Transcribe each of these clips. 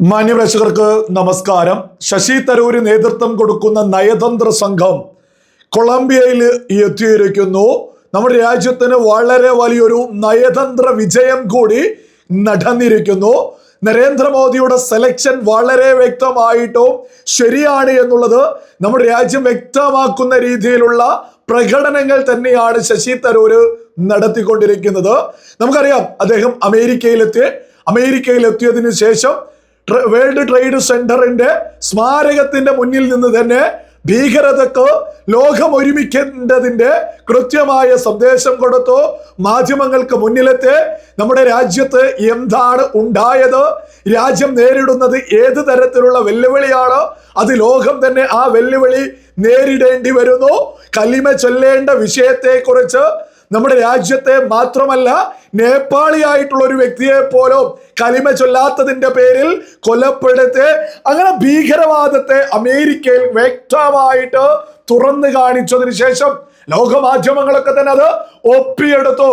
മാന്യപ്രേക്ഷകർക്ക് നമസ്കാരം. ശശി തരൂര് നേതൃത്വം കൊടുക്കുന്ന നയതന്ത്ര സംഘം കൊളംബിയയിൽ എത്തിയിരിക്കുന്നു. നമ്മുടെ രാജ്യത്തിന് വളരെ വലിയൊരു നയതന്ത്ര വിജയം കൂടി നടന്നിരിക്കുന്നു. നരേന്ദ്രമോദിയുടെ സെലക്ഷൻ വളരെ വ്യക്തമായിട്ടും ശരിയാണ് എന്നുള്ളത് നമ്മുടെ രാജ്യം വ്യക്തമാക്കുന്ന രീതിയിലുള്ള പ്രകടനങ്ങൾ തന്നെയാണ് ശശി തരൂര് നടത്തിക്കൊണ്ടിരിക്കുന്നത്. നമുക്കറിയാം അദ്ദേഹം അമേരിക്കയിലെത്തി. അമേരിക്കയിൽ എത്തിയതിനു ശേഷം വേൾഡ് ട്രേഡ് സെന്ററിന്റെ സ്മാരകത്തിന്റെ മുന്നിൽ നിന്ന് തന്നെ ഭീകരതക്ക് ലോകം ഒരുമിക്കേണ്ടതിന്റെ കൃത്യമായ സന്ദേശം കൊടുത്തു. മാധ്യമങ്ങൾക്ക് മുന്നിലെത്തി. നമ്മുടെ രാജ്യത്ത് എന്താണ് ഉണ്ടായത്? രാജ്യം നേരിടുന്നത് ഏത് തരത്തിലുള്ള വെല്ലുവിളിയാണ്? അത് ലോകം തന്നെ ആ വെല്ലുവിളി നേരിടേണ്ടി വരുന്നു. കലിമ ചൊല്ലേണ്ട വിഷയത്തെക്കുറിച്ച് നമ്മുടെ രാജ്യത്തെ മാത്രമല്ല നേപ്പാളി ആയിട്ടുള്ള ഒരു വ്യക്തിയെ പോലും കലിമ ചൊല്ലാത്തതിന്റെ പേരിൽ കൊലപ്പെടുത്തി അങ്ങനെ ഭീകരവാദത്തെ അമേരിക്കയിൽ വ്യക്തമായിട്ട് തുറന്നു കാണിച്ചതിന് ശേഷം ലോകമാധ്യമങ്ങളൊക്കെ തന്നെ അത് ഒപ്പിയെടുത്തു.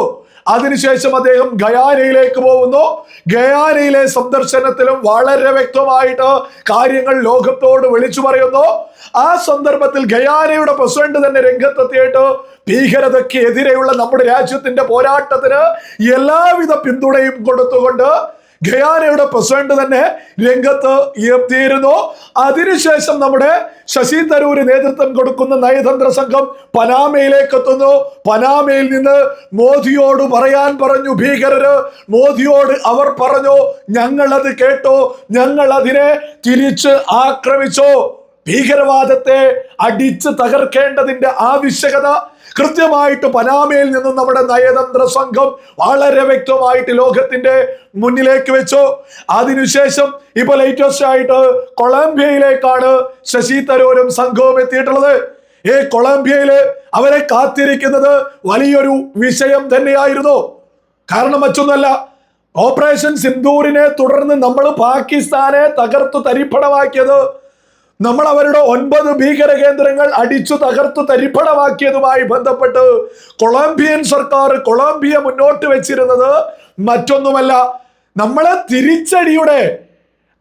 അതിനുശേഷം അദ്ദേഹം ഗയാനയിലേക്ക് പോകുന്നു. ഗയാനയിലെ സന്ദർശനത്തിലും വളരെ വ്യക്തമായിട്ട് കാര്യങ്ങൾ ലോകത്തോട് വിളിച്ചു പറയുന്നു. ആ സന്ദർഭത്തിൽ ഗയാനയുടെ പ്രസിഡന്റ് തന്നെ രംഗത്തെത്തിയിട്ട് ഭീകരതയ്ക്ക് എതിരെയുള്ള നമ്മുടെ രാജ്യത്തിന്റെ പോരാട്ടത്തിന് എല്ലാവിധ പിന്തുണയും കൊടുത്തുകൊണ്ട് ഗയാനയുടെ പ്രസിഡന്റ് തന്നെ രംഗത്ത് എത്തിയിരുന്നു അതിനുശേഷം നമ്മുടെ ശശി തരൂര് നേതൃത്വം കൊടുക്കുന്ന നയതന്ത്ര സംഘം പനാമയിലേക്ക് എത്തുന്നു. പനാമയിൽ നിന്ന് മോദിയോട് പറയാൻ പറഞ്ഞു ഭീകരര്. മോദിയോട് അവർ പറഞ്ഞു ഞങ്ങൾ അത് കേട്ടോ. ഞങ്ങൾ അതിനെ തിരിച്ച് ആക്രമിച്ചോ. ഭീകരവാദത്തെ അടിച്ച് തകർക്കേണ്ടതിന്റെ ആവശ്യകത കൃത്യമായിട്ട് പനാമയിൽ നിന്നും നമ്മുടെ നയതന്ത്ര സംഘം വളരെ വ്യക്തമായിട്ട് ലോകത്തിന്റെ മുന്നിലേക്ക് വെച്ചു. അതിനുശേഷം ഇപ്പൊ ലേറ്റസ്റ്റ് ആയിട്ട് കൊളംബിയയിലേക്കാണ് ശശി തരൂരും സംഘവും എത്തിയിട്ടുള്ളത്. ഈ കൊളംബിയയിൽ അവരെ കാത്തിരിക്കുന്നത് വലിയൊരു വിഷയം തന്നെയായിരുന്നു. കാരണം മറ്റൊന്നല്ല ഓപ്പറേഷൻ സിന്ദൂരിനെ തുടർന്ന് നമ്മൾ പാകിസ്ഥാനെ തകർത്തു തരിപ്പണമാക്കിയത് നമ്മൾ അവരുടെ ഒൻപത് ഭീകര കേന്ദ്രങ്ങൾ അടിച്ചു തകർത്തു തരിപ്പണമാക്കിയതുമായി ബന്ധപ്പെട്ട് കൊളംബിയൻ സർക്കാർ കൊളംബിയ മുന്നോട്ട് വെച്ചിരുന്നത് മറ്റൊന്നുമല്ല. നമ്മളെ തിരിച്ചടിയുടെ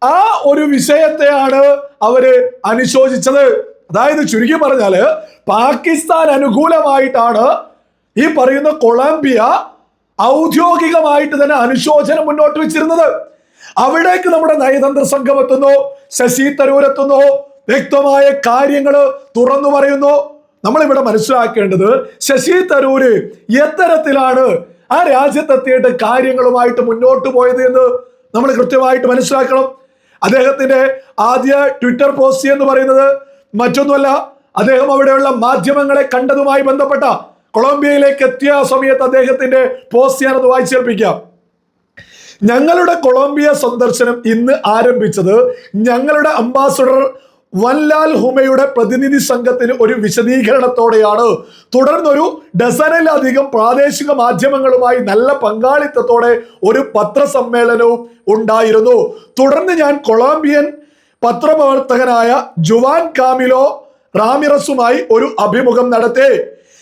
ആ ഒരു വിഷയത്തെയാണ് അവർ അനുശോചിച്ചത്. അതായത് ചുരുക്കി പറഞ്ഞാൽ പാകിസ്ഥാൻ അനുകൂലമായിട്ടാണ് ഈ പറയുന്ന കൊളംബിയ ഔദ്യോഗികമായിട്ട് തന്നെ അനുശോചനം മുന്നോട്ട് വെച്ചിരുന്നത്. അവിടേക്ക് നമ്മുടെ നയതന്ത്ര സംഘം എത്തുന്നു. ശശി തരൂർ എത്തുന്നു വ്യക്തമായ കാര്യങ്ങൾ തുറന്നു പറയുന്നു. നമ്മളിവിടെ മനസ്സിലാക്കേണ്ടത് ശശി തരൂര് എത്തരത്തിലാണ് ആ രാജ്യത്തെത്തിയിട്ട് കാര്യങ്ങളുമായിട്ട് മുന്നോട്ട് പോയത് എന്ന് നമ്മൾ കൃത്യമായിട്ട് മനസ്സിലാക്കണം. അദ്ദേഹത്തിന്റെ ആദ്യ ട്വിറ്റർ പോസ്റ്റ് എന്ന് പറയുന്നത് മറ്റൊന്നുമല്ല അദ്ദേഹം അവിടെയുള്ള മാധ്യമങ്ങളെ കണ്ടതുമായി ബന്ധപ്പെട്ട കൊളംബിയയിലേക്ക് എത്തിയ സമയത്ത് അദ്ദേഹത്തിന്റെ പോസ്റ്റ് ഞാനത് വായിച്ചേൽപ്പിക്കാം. ഞങ്ങളുടെ കൊളംബിയ സന്ദർശനം ഇന്ന് ആരംഭിച്ചത് ഞങ്ങളുടെ അംബാസഡർ വൻലാൽ ഹുമയുടെ പ്രതിനിധി സംഘത്തിന് ഒരു വിശദീകരണത്തോടെയാണ്. തുടർന്നൊരു ഡസനിലധികം പ്രാദേശിക മാധ്യമങ്ങളുമായി നല്ല പങ്കാളിത്തത്തോടെ ഒരു പത്രസമ്മേളനവും ഉണ്ടായിരുന്നു. തുടർന്ന് ഞാൻ കൊളംബിയൻ പത്രപ്രവർത്തകനായ ജുവാൻ കാമിലോ റാമിറസുമായി ഒരു അഭിമുഖം നടത്തി.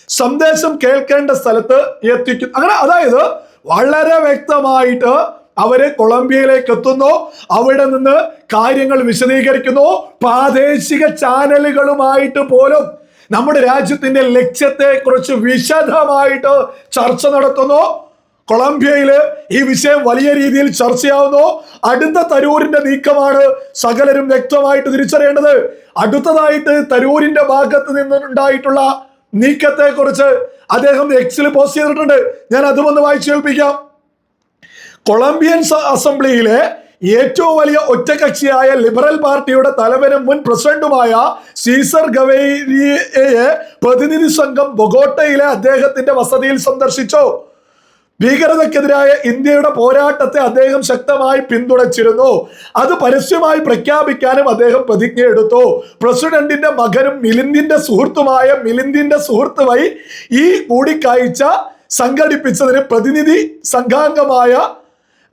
സന്ദേശം കേൾക്കേണ്ട സ്ഥലത്ത് എത്തിക്കും അങ്ങനെ അതായത് വളരെ വ്യക്തമായിട്ട് അവർ കൊളംബിയയിലേക്ക് എത്തുന്നു അവിടെ നിന്ന് കാര്യങ്ങൾ വിശദീകരിക്കുന്നു. പ്രാദേശിക ചാനലുകളുമായിട്ട് പോലും നമ്മുടെ രാജ്യത്തിന്റെ ലക്ഷ്യത്തെ കുറിച്ച് വിശദമായിട്ട് ചർച്ച നടത്തുന്നു. കൊളംബിയയിൽ ഈ വിഷയം വലിയ രീതിയിൽ ചർച്ചയാവുന്നു. അടുത്ത തരൂരിന്റെ നീക്കമാണ് സകലരും വ്യക്തമായിട്ട് തിരിച്ചറിയേണ്ടത്. അടുത്തതായിട്ട് തരൂരിന്റെ ഭാഗത്ത് നിന്നുണ്ടായിട്ടുള്ള നീക്കത്തെ കുറിച്ച് അദ്ദേഹം എക്സിൽ പോസ്റ്റ് ചെയ്തിട്ടുണ്ട്. ഞാൻ അതും ഒന്ന് വായിച്ചു കേൾപ്പിക്കാം. കൊളംബിയൻ അസംബ്ലിയിലെ ഏറ്റവും വലിയ ഒറ്റകക്ഷിയായ ലിബറൽ പാർട്ടിയുടെ തലവനും മുൻ പ്രസിഡന്റുമായ സീസർ ഗവേരിയെ പ്രതിനിധി സംഘം ബൊഗോട്ടയിലെ അദ്ദേഹത്തിന്റെ വസതിയിൽ സന്ദർശിച്ചു. ഭീകരതയ്ക്കെതിരായ ഇന്ത്യയുടെ പോരാട്ടത്തെ അദ്ദേഹം ശക്തമായി പിന്തുണച്ചിരുന്നു. അത് പരസ്യമായി പ്രഖ്യാപിക്കാനും അദ്ദേഹം പ്രതിജ്ഞയെടുത്തു പ്രസിഡന്റിന്റെ മകനും മിലിന്ദിന്റെ സുഹൃത്തുമായ മിലിന്ദിന്റെ സുഹൃത്തുമായി ഈ കൂടിക്കാഴ്ച സംഘടിപ്പിച്ചതിന് പ്രതിനിധി സംഘാംഗമായ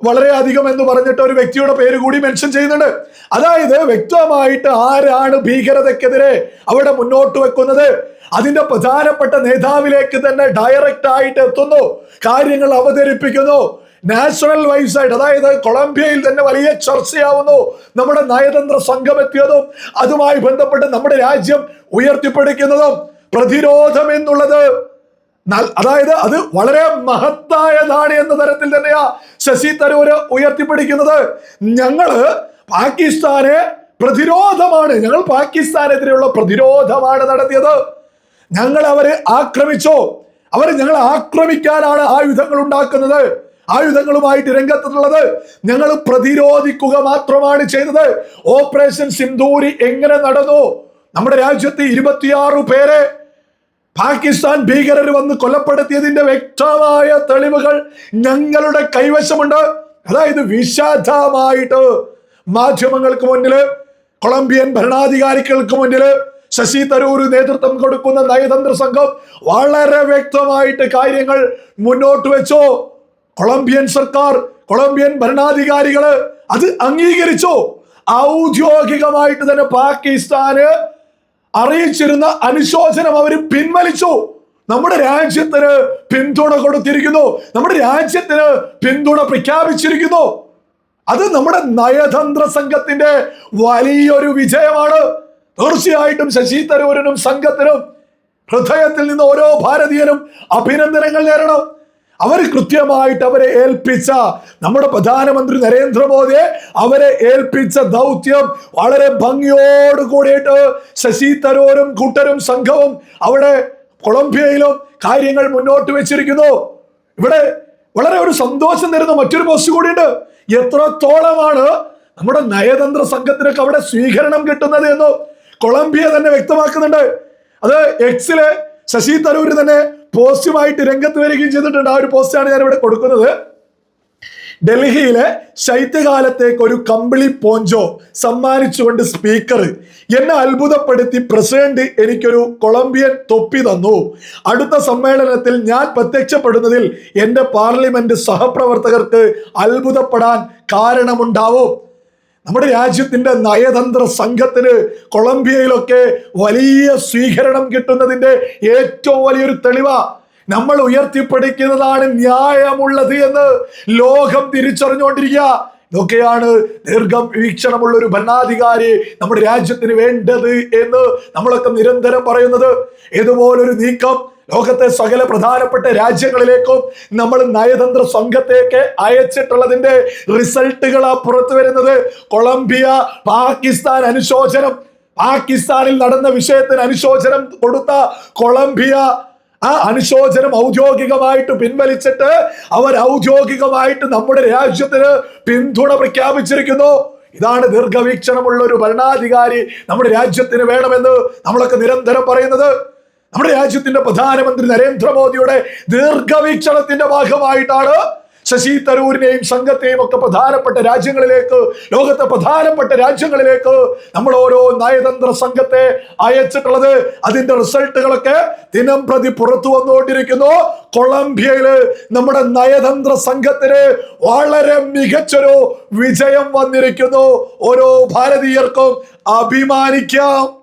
വളരെയധികം എന്ന് പറഞ്ഞിട്ട് ഒരു വ്യക്തിയുടെ പേര് കൂടി മെൻഷൻ ചെയ്യുന്നുണ്ട്. അതായത് വ്യക്തമായിട്ട് ആരാണ് ഭീകരതയ്ക്കെതിരെ അവിടെ മുന്നോട്ട് വെക്കുന്നത്? അതിന്റെ പ്രധാനപ്പെട്ട നേതാവിലേക്ക് തന്നെ ഡയറക്റ്റ് ആയിട്ട് എത്തുന്നു. കാര്യങ്ങൾ അവതരിപ്പിക്കുന്നു. നാഷണൽ വൈസ് ആയിട്ട് അതായത് കൊളംബിയയിൽ തന്നെ വലിയ ചർച്ചയാവുന്നു. നമ്മുടെ നയതന്ത്ര സംഘം എത്തിയതും അതുമായി ബന്ധപ്പെട്ട് നമ്മുടെ രാജ്യം ഉയർത്തിപ്പിടിക്കുന്നതും പ്രതിരോധം എന്നുള്ളത് അതായത് അത് വളരെ മഹത്തായതാണ് എന്ന തരത്തിൽ തന്നെയാ ശശി തരൂര് ഉയർത്തിപ്പിടിക്കുന്നത്. ഞങ്ങൾ പാകിസ്ഥാനെ പ്രതിരോധമാണ്. ഞങ്ങൾ പാകിസ്ഥാനെതിരെയുള്ള പ്രതിരോധമാണ് നടത്തിയത്. ഞങ്ങൾ അവരെ ആക്രമിച്ചോ. അവർ ഞങ്ങളെ ആക്രമിക്കാനാണ് ആയുധങ്ങൾ ഉണ്ടാക്കുന്നത്. ആയുധങ്ങളുമായിട്ട് രംഗത്തുള്ളത്. ഞങ്ങൾ പ്രതിരോധിക്കുക മാത്രമാണ് ചെയ്തത്. ഓപ്പറേഷൻ സിന്ധൂരി എങ്ങനെ നടന്നു? നമ്മുടെ രാജ്യത്ത് ഇരുപത്തിയാറ് പേരെ പാകിസ്ഥാൻ ഭീകരർ വന്ന് കൊലപ്പെടുത്തിയതിന്റെ വ്യക്തമായ തെളിവുകൾ ഞങ്ങളുടെ കൈവശമുണ്ട്. അതായത് വിശദമായിട്ട് മാധ്യമങ്ങൾക്ക് മുന്നിൽ കൊളംബിയൻ ഭരണാധികാരികൾക്ക് മുന്നിൽ ശശി തരൂർ നേതൃത്വം കൊടുക്കുന്ന നയതന്ത്ര സംഘം വളരെ വ്യക്തമായിട്ട് കാര്യങ്ങൾ മുന്നോട്ട് വെച്ചോ. കൊളംബിയൻ സർക്കാർ കൊളംബിയൻ ഭരണാധികാരികൾ അത് അംഗീകരിച്ചു. ഔദ്യോഗികമായിട്ട് തന്നെ പാകിസ്ഥാന് അറിയിച്ചിരുന്ന അനുശോചനം അവർ പിൻവലിച്ചു. നമ്മുടെ രാജ്യത്തിന് പിന്തുണ കൊടുത്തിരിക്കുന്നു. നമ്മുടെ രാജ്യത്തിന് പിന്തുണ പ്രഖ്യാപിച്ചിരിക്കുന്നു. അത് നമ്മുടെ നയതന്ത്ര സംഘത്തിന്റെ വലിയൊരു വിജയമാണ്. തീർച്ചയായിട്ടും ശശി തരൂരിനും സംഘത്തിനും ഹൃദയത്തിൽ നിന്ന് ഓരോ ഭാരതീയനും അഭിനന്ദനങ്ങൾ നേരണം. അവർ കൃത്യമായിട്ട് അവരെ ഏൽപ്പിച്ച നമ്മുടെ പ്രധാനമന്ത്രി നരേന്ദ്രമോദിയെ അവരെ ഏൽപ്പിച്ച ദൗത്യം വളരെ ഭംഗിയോട് കൂടിയിട്ട് ശശി തരൂരും കൂട്ടരും സംഘവും അവിടെ കൊളംബിയയിലും കാര്യങ്ങൾ മുന്നോട്ട് വെച്ചിരിക്കുന്നു. ഇവിടെ വളരെ ഒരു സന്തോഷം തരുന്ന മറ്റൊരു പോസ്റ്റ് കൂടിയുണ്ട്. എത്രത്തോളമാണ് നമ്മുടെ നയതന്ത്ര സംഘത്തിനൊക്കെ അവിടെ സ്വീകരണം കിട്ടുന്നത് എന്ന് കൊളംബിയ തന്നെ വ്യക്തമാക്കുന്നുണ്ട്. അത് എക്സിലെ ശശി തരൂർ തന്നെ പോസ്റ്റുമായിട്ട് രംഗത്ത് വരികയും ചെയ്തിട്ടുണ്ട്. ആ ഒരു പോസ്റ്റാണ് ഞാൻ ഇവിടെ കൊടുക്കുന്നത്. ഡൽഹിയിലെ ശൈത്യകാലത്തേക്ക് ഒരു കമ്പിളി പോഞ്ചോ സമ്മാനിച്ചുകൊണ്ട് സ്പീക്കർ എന്നെ അത്ഭുതപ്പെടുത്തി പ്രസിഡന്റ് എനിക്കൊരു കൊളംബിയൻ തൊപ്പി തന്നു. അടുത്ത സമ്മേളനത്തിൽ ഞാൻ പ്രത്യക്ഷപ്പെടുന്നതിൽ എന്റെ പാർലമെന്റ് സഹപ്രവർത്തകർക്ക് അത്ഭുതപ്പെടാൻ കാരണമുണ്ടാവും. നമ്മുടെ രാജ്യത്തിന്റെ നയതന്ത്ര സംഘത്തിന് കൊളംബിയയിലൊക്കെ വലിയ സ്വീകരണം കിട്ടുന്നതിന്റെ ഏറ്റവും വലിയൊരു തെളിവ. നമ്മൾ ഉയർത്തിപ്പിടിക്കുന്നതാണ് ന്യായമുള്ളത് എന്ന് ലോകം തിരിച്ചറിഞ്ഞുകൊണ്ടിരിക്കുക. ഇതൊക്കെയാണ് ദീർഘം വീക്ഷണമുള്ള ഒരു ഭരണാധികാരി നമ്മുടെ രാജ്യത്തിന് വേണ്ടത് എന്ന് നമ്മളൊക്കെ നിരന്തരം പറയുന്നത്. ഇതുപോലൊരു നീക്കം ലോകത്തെ സകല പ്രധാനപ്പെട്ട രാജ്യങ്ങളിലേക്കും നമ്മൾ നയതന്ത്ര സംഘത്തേക്ക് അയച്ചിട്ടുള്ളതിന്റെ റിസൾട്ടുകളാ പുറത്തു വരുന്നത്. കൊളംബിയ പാകിസ്ഥാൻ അനുശോചനം. പാകിസ്ഥാനിൽ നടന്ന വിഷയത്തിന് അനുശോചനം കൊടുത്ത കൊളംബിയ ആ അനുശോചനം ഔദ്യോഗികമായിട്ട് പിൻവലിച്ചിട്ട് അവർ ഔദ്യോഗികമായിട്ട് നമ്മുടെ രാജ്യത്തിന് പിന്തുണ പ്രഖ്യാപിച്ചിരിക്കുന്നു. ഇതാണ് ദീർഘവീക്ഷണമുള്ള ഒരു ഭരണാധികാരി നമ്മുടെ രാജ്യത്തിന് വേണമെന്ന് നമ്മളൊക്കെ നിരന്തരം പറയുന്നത്. നമ്മുടെ രാജ്യത്തിന്റെ പ്രധാനമന്ത്രി നരേന്ദ്രമോദിയുടെ ദീർഘവീക്ഷണത്തിന്റെ ഭാഗമായിട്ടാണ് ശശി തരൂരിനെയും സംഘത്തെയും ഒക്കെ പ്രധാനപ്പെട്ട രാജ്യങ്ങളിലേക്ക് ലോകത്തെ പ്രധാനപ്പെട്ട രാജ്യങ്ങളിലേക്ക് നമ്മൾ ഓരോ നയതന്ത്ര സംഘത്തെ അയച്ചിട്ടുള്ളത്. അതിന്റെ റിസൾട്ടുകളൊക്കെ ദിനം പ്രതി പുറത്തു വന്നുകൊണ്ടിരിക്കുന്നു. കൊളംബിയയിൽ നമ്മുടെ നയതന്ത്ര സംഘത്തിന് വളരെ മികച്ചൊരു വിജയം വന്നിരിക്കുന്നു. ഓരോ ഭാരതീയർക്കും അഭിമാനിക്കാം.